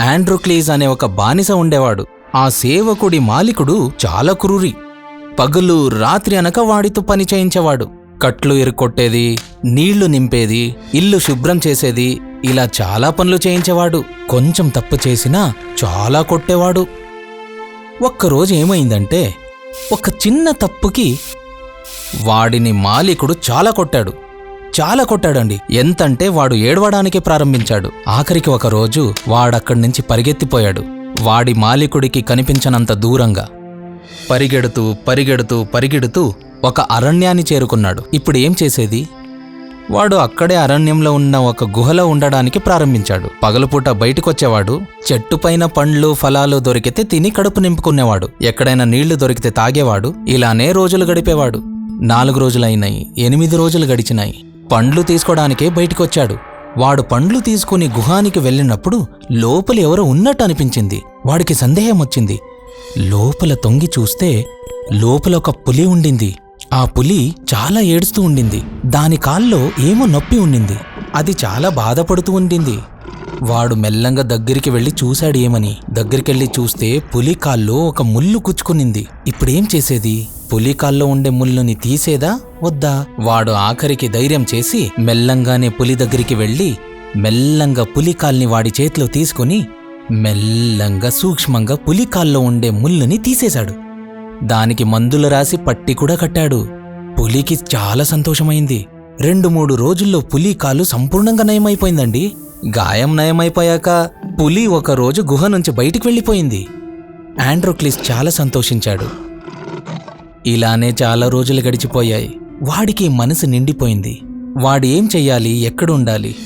ఆండ్రోక్లీజ్ అనే ఒక బానిస ఉండేవాడు. ఆ సేవకుడి మాలికుడు చాలా క్రూరి. పగులు రాత్రి అనక వాడితో పని చేయించేవాడు. కట్లు ఇరుక్కొట్టేది నీళ్ళు నింపేది ఇల్లు శుభ్రం చేసేది ఇలా చాలా పనులు చేయించేవాడు. కొంచెం తప్పు చేసినా చాలా కొట్టేవాడు. ఒక్కరోజు ఏమైందంటే ఒక చిన్న తప్పుకి వాడిని మాలికుడు చాలా కొట్టాడు. చాలా కొట్టాడండి. ఎంతంటే వాడు ఏడవడానికి ప్రారంభించాడు. ఆఖరికి ఒక రోజు వాడక్కడి నుంచి పరిగెత్తిపోయాడు. వాడి మాలికుడికి కనిపించనంత దూరంగా. పరిగెడుతూ పరిగెడుతూ పరిగెడుతూ ఒక అరణ్యాన్ని చేరుకున్నాడు. ఇప్పుడు ఏం చేసేది? వాడు అక్కడే అరణ్యంలో ఉన్న ఒక గుహలో ఉండడానికి ప్రారంభించాడు. పగలుపూట బయటికొచ్చేవాడు. చెట్టుపైన పండ్లు ఫలాలు దొరికితే తిని కడుపు నింపుకునేవాడు. ఎక్కడైనా నీళ్ళు దొరికితే తాగేవాడు. ఇలానే రోజులు గడిపేవాడు. నాలుగు రోజులైనాయి ఎనిమిది రోజులు గడిచినాయి. పండ్లు తీసుకోవడానికే బయటికొచ్చాడు. వాడు పండ్లు తీసుకుని గుహానికి వెళ్ళినప్పుడు లోపల ఎవరో ఉన్నట్టు అనిపించింది. వాడికి సందేహం వచ్చింది. లోపల తొంగి చూస్తే లోపల ఒక పులి ఉండింది. ఆ పులి చాలా ఏడుస్తూ ఉండింది. దాని కాల్లో ఏమో నొప్పి ఉండింది. అది చాలా బాధపడుతూ ఉండింది. వాడు మెల్లంగా దగ్గరికి వెళ్ళి చూశాడు ఏమని? దగ్గరికెళ్ళి చూస్తే పులి కాల్లో ఒక ముళ్ళు కుచ్చుకునింది. ఇప్పుడేం చేసేది? పులి కాల్లో ఉండే ముళ్ళుని తీసేదా? వద్దా? వాడు ఆఖరికి ధైర్యం చేసి మెల్లంగానే పులి దగ్గరికి వెళ్ళి మెల్లంగా పులి కాల్ని వాడి చేతిలో తీసుకుని మెల్లంగా సూక్ష్మంగా పులి కాల్లో ఉండే ముళ్ళుని తీసేశాడు. దానికి మందులు రాసి పట్టి కూడా కట్టాడు. పులికి చాలా సంతోషమైంది. రెండు మూడు రోజుల్లో పులి కాలు సంపూర్ణంగా నయమైపోయిందండి. గాయం నయమైపోయాక పులి ఒకరోజు గుహ నుంచి బయటికి వెళ్ళిపోయింది. ఆండ్రోక్లిస్ చాలా సంతోషించాడు. ఇలానే చాలా రోజులు గడిచిపోయాయి. వాడికి మనసు నిండిపోయింది. వాడు ఏం చెయ్యాలి? ఎక్కడుండాలి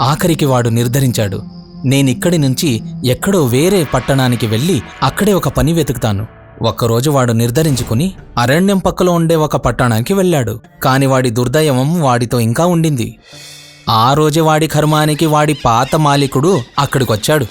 ఆఖరికి వాడు నిర్ధరించాడు. నేనిక్కడి నుంచి ఎక్కడో వేరే పట్టణానికి వెళ్ళి అక్కడే ఒక పని వెతుకుతాను. ఒక్కరోజు వాడు నిర్ధరించుకుని అరణ్యం పక్కలో ఉండే ఒక పట్టణానికి వెళ్ళాడు. కాని వాడి దుర్దయం వాడితో ఇంకా ఉండింది. ఆ రోజే వాడి కర్మానికి వాడి పాత మాలికుడు అక్కడికొచ్చాడు.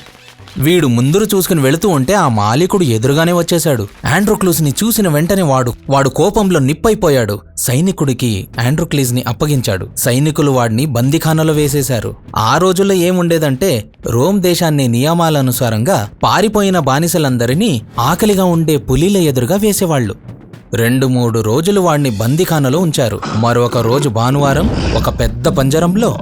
వీడు ముందురు చూసుకుని వెళుతూ ఉంటే ఆ మాలికుడు ఎదురుగానే వచ్చేశాడు. ఆండ్రోక్లూస్ని చూసిన వెంటనే వాడు వాడు కోపంలో నిప్పైపోయాడు. సైనికుడికి ఆండ్రోక్లీస్ని అప్పగించాడు. సైనికులు వాడిని బందిఖానలో వేసేశారు. ఆ రోజుల్లో ఏముండేదంటే రోమ్ దేశాన్ని నియమాలనుసారంగా పారిపోయిన బానిసలందరినీ ఆకలిగా ఉండే పులిల ఎదురుగా వేసేవాళ్ళు రెండు మూడు రోజులు వాడిని బందిఖానలో ఉంచారు. మరొక రోజు భానువారం ఒక పెద్ద పంజరంలో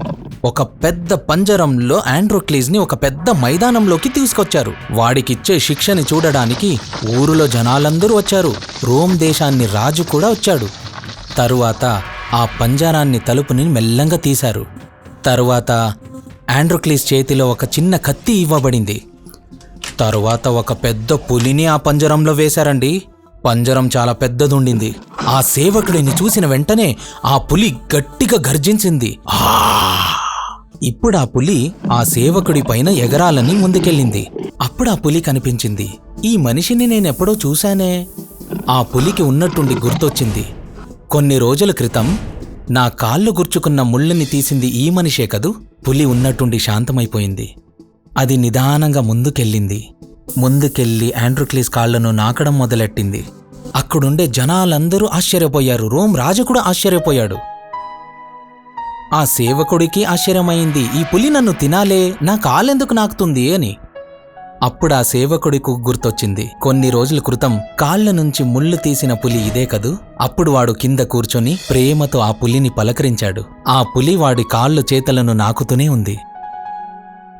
ఒక పెద్ద పంజరంలో ఆండ్రోక్లీజ్ని ఒక పెద్ద మైదానంలోకి తీసుకొచ్చారు. వాడికిచ్చే శిక్షని చూడడానికి ఊరిలో జనాలందరూ వచ్చారు. రోమ్ దేశాన్ని రాజు కూడా వచ్చాడు. తరువాత ఆ పంజరాన్ని తలుపుని మెల్లంగా తీశారు. తరువాత ఆండ్రోక్లీస్ చేతిలో ఒక చిన్న కత్తి ఇవ్వబడింది. తరువాత ఒక పెద్ద పులిని ఆ పంజరంలో వేశారండి. పంజరం చాలా పెద్దదుండింది. ఆ సేవకుడిని చూసిన వెంటనే ఆ పులి గట్టిగా గర్జించింది. ఇప్పుడు ఆ పులి ఆ సేవకుడి పైన ఎగరాలని ముందుకెళ్ళింది. అప్పుడు ఆ పులి కనిపించింది. ఈ మనిషిని నేనెప్పుడో చూశానే. ఆ పులికి ఉన్నట్టుండి గుర్తొచ్చింది. కొన్ని రోజుల క్రితం నా కాళ్ళు గుర్చుకున్న ముళ్ళని తీసింది ఈ మనిషే కదూ? పులి ఉన్నట్టుండి శాంతమైపోయింది. అది నిదానంగా ముందుకెళ్ళింది. ముందుకెళ్ళి ఆండ్రోక్లీస్ కాళ్ళను నాకడం మొదలెట్టింది. అక్కడుండే జనాలందరూ ఆశ్చర్యపోయారు. రోమ్ రాజు కూడా ఆశ్చర్యపోయాడు. ఆ సేవకుడికి ఆశ్చర్యమైంది. ఈ పులి నన్ను తినాలే నా కాలెందుకు నాకుతుంది అని. అప్పుడు ఆ సేవకుడికు గుర్తొచ్చింది. కొన్ని రోజుల క్రితం కాళ్ళ నుంచి ముళ్ళు తీసిన పులి ఇదే కదూ? అప్పుడు వాడు కింద కూర్చొని ప్రేమతో ఆ పులిని పలకరించాడు. ఆ పులి వాడి కాళ్ళు చేతలను నాకుతూనే ఉంది.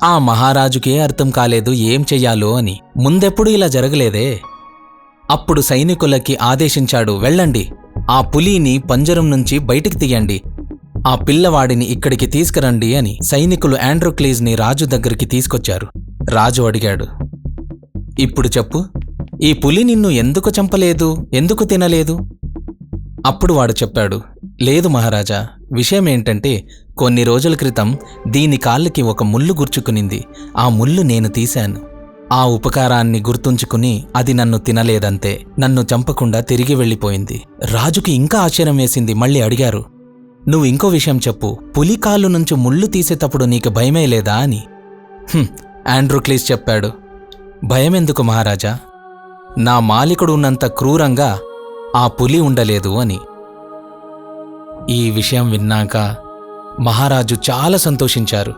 ఆ మహారాజుకే అర్థం కాలేదు ఏం చెయ్యాలో అని. ముందెప్పుడు ఇలా జరగలేదే? అప్పుడు సైనికులకి ఆదేశించాడు వెళ్ళండి. ఆ పులిని పంజరం నుంచి బయటికి తీయండి. ఆ పిల్లవాడిని ఇక్కడికి తీసుకురండి అని సైనికులు ఆండ్రోక్లీజ్ని రాజు దగ్గరికి తీసుకొచ్చారు. రాజు అడిగాడు ఇప్పుడు చెప్పు ఈ పులి నిన్ను ఎందుకు చంపలేదు? ఎందుకు తినలేదు? అప్పుడు వాడు చెప్పాడు లేదు మహారాజా విషయం ఏంటంటే కొన్ని రోజుల క్రితం దీని కాళ్ళకి ఒక ముళ్ళు గుర్చుకునింది. ఆ ముళ్ళు నేను తీశాను. ఆ ఉపకారాన్ని గుర్తుంచుకుని అది నన్ను తినలేదంతే. నన్ను చంపకుండా తిరిగి వెళ్ళిపోయింది. రాజుకి ఇంకా ఆశ్చర్యం వేసింది. మళ్ళీ అడిగారు నువ్వు ఇంకో విషయం చెప్పు. పులి కాళ్ళు నుంచి ముళ్ళు తీసేటప్పుడు నీకు భయమే లేదా? అని. "హుం," ఆండ్రూక్లీస్ చెప్పాడు. భయమెందుకు మహారాజా? నా మాలికుడు ఉన్నంత క్రూరంగా ఆ పులి ఉండలేదు అని. ఈ విషయం విన్నాక మహారాజు చాలా సంతోషించారు.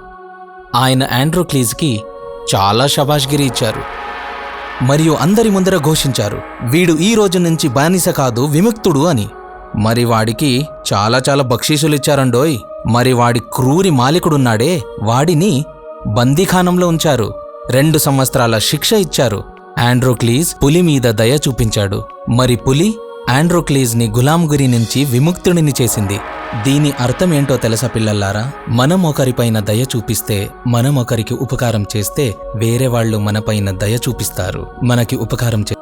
ఆయన ఆండ్రోక్లీజ్కి చాలా శబాష్గిరి ఇచ్చారు. మరియు అందరి ముందర ఘోషించారు వీడు ఈ రోజు నుంచి బానిస కాదు విముక్తుడు అని. మరి వాడికి చాలా చాలా బక్షీసులిచ్చారండోయ్. మరి వాడి క్రూరి మాలికుడున్నాడే వాడిని బందీఖానంలో ఉంచారు. రెండు సంవత్సరాల శిక్ష ఇచ్చారు. ఆండ్రోక్లీజ్ పులి మీద దయ చూపించాడు. మరి పులి ఆండ్రోక్లీజ్ని గులాంగురి నుంచి విముక్తుడిని చేసింది. దీని అర్థం ఏంటో తెలుసా పిల్లల్లారా? మనం ఒకరిపైన దయ చూపిస్తే మనం ఒకరికి ఉపకారం చేస్తే వేరే వాళ్ళు మనపైన దయ చూపిస్తారు. మనకి ఉపకారం చే